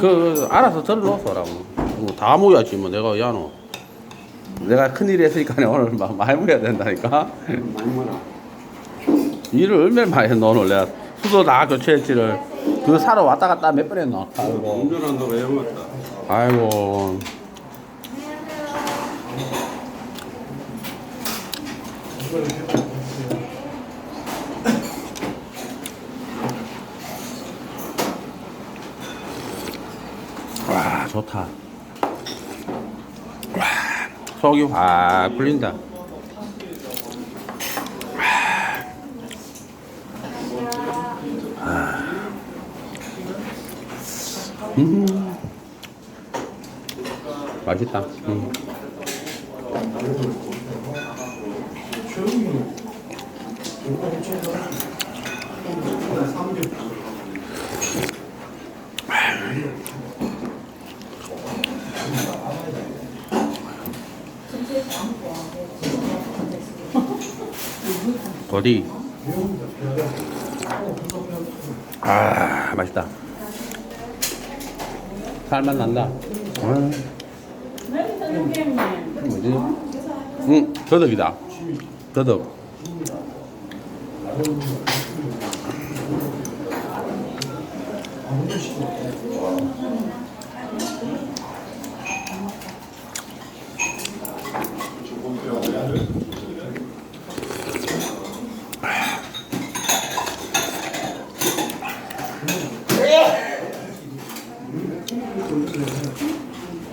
그 알아서 들어놓으라고. 뭐다 모여야지 뭐 내가 야노 내가 큰일 했으니까 오늘 막 많이 모여야 된다니까. 많이 먹어. 일을 얼마나 많이 했노 오늘 내가 수도 다 교체했지를. 그 사러 왔다 갔다 몇 번 했노? 아이고. 운전한다고 해먹었다. 아이고. 와 좋다. 와 속이 확 풀린다. 음. 맛있다. 음. 어디? 아 맛있다. 살맛 난다. 아, 뭐지? 응, 더덕이다. 더덕.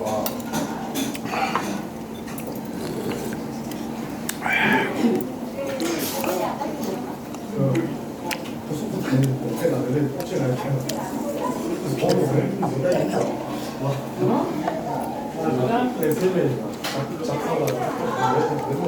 와. 내 세면이가 작 아, 잠깐만.